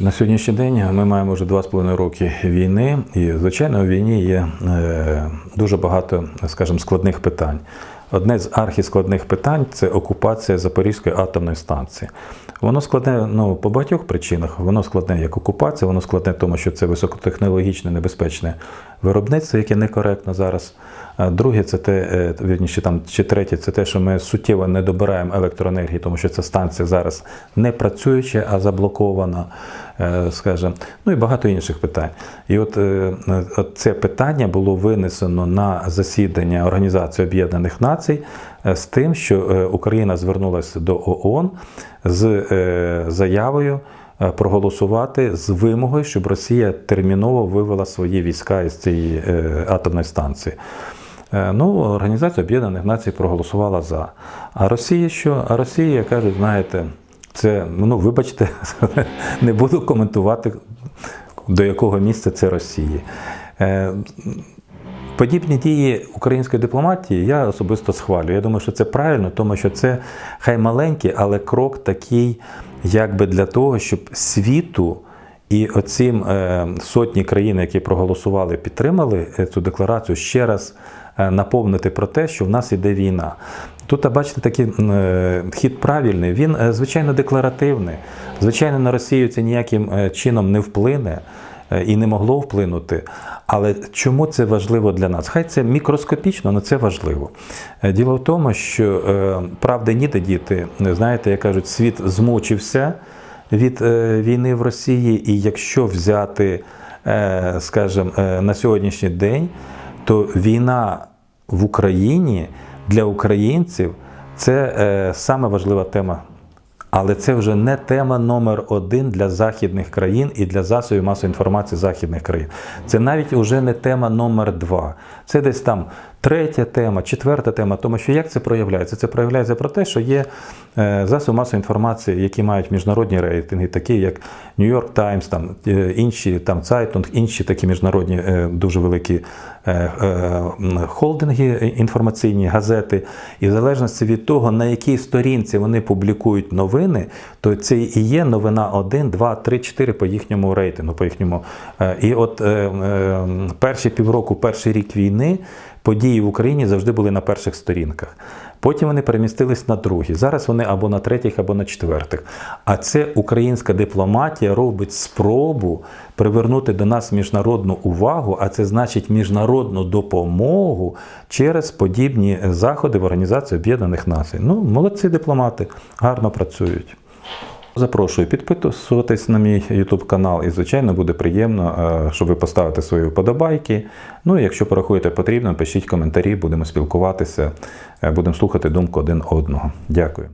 На сьогоднішній день ми маємо вже 2,5 роки війни, і звичайно, у війні є е, дуже багато, скажімо, складних питань. Одне з архіскладних питань це окупація Запорізької атомної станції. Воно складне ну, по багатьох причинах. Воно складне як окупація, воно складне в тому, що це високотехнологічне, небезпечне виробництво, яке некоректно зараз. Друге, це те, е, вірніше, там чи третє, це те, що ми суттєво не добираємо електроенергії, тому що ця станція зараз не працююча, а заблокована, е, скажімо, ну і багато інших питань. І от, е, от це питання було винесено на засідання Організації Об'єднаних Націй з тим, що Україна звернулася до ООН з заявою проголосувати з вимогою, щоб Росія терміново вивела свої війська із цієї атомної станції. Е, Ну, Організація Об'єднаних Націй проголосувала за. А Росія що? А Росія кажуть, знаєте, це, ну вибачте, не буду коментувати, до якого місця це Росії. Е, Подібні дії української дипломатії я особисто схвалюю. Я думаю, що це правильно, тому що це хай маленький, але крок такий, якби для того, щоб світу і оцім е, сотні країн, які проголосували, підтримали е, цю декларацію, ще раз е, наповнити про те, що в нас іде війна. Тут, бачите, такий хід правильний, він, звичайно, декларативний. Звичайно, на Росію це ніяким чином не вплине і не могло вплинути. Але чому це важливо для нас? Хай це мікроскопічно, але це важливо. Діло в тому, що правди ніде діти, знаєте, як кажуть, світ змучився від е, війни в Росії, і якщо взяти, е, скажімо, е, на сьогоднішній день, то війна в Україні для українців це саме важлива тема. Але це вже не тема номер один для західних країн і для засобів масової інформації західних країн. Це навіть вже не тема номер два. Це десь там третя тема, четверта тема. Тому що як це проявляється? Це проявляється про те, що є е, засоби масової інформації, які мають міжнародні рейтинги, такі як New York Times, там е, інші там Zeitung, інші такі міжнародні е, дуже великі холдинги інформаційні, газети. І в залежності від того, на якій сторінці вони публікують новини, то це і є новина 1, 2, 3, 4 по їхньому рейтингу. По їхньому. І от перші півроку, перший рік війни події в Україні завжди були на перших сторінках. Потім вони перемістились на другі. Зараз вони або на третіх, або на четвертих. А це українська дипломатія робить спробу привернути до нас міжнародну увагу, а це значить міжнародну допомогу через подібні заходи в Організації Об'єднаних Націй. Ну, молодці дипломати, гарно працюють. Запрошую підписуватись на мій YouTube канал, і звичайно буде приємно, е, щоб ви поставите свої вподобайки. Ну і якщо порахуєте потрібно, пишіть коментарі, будемо спілкуватися, е, будемо слухати думку один одного. Дякую.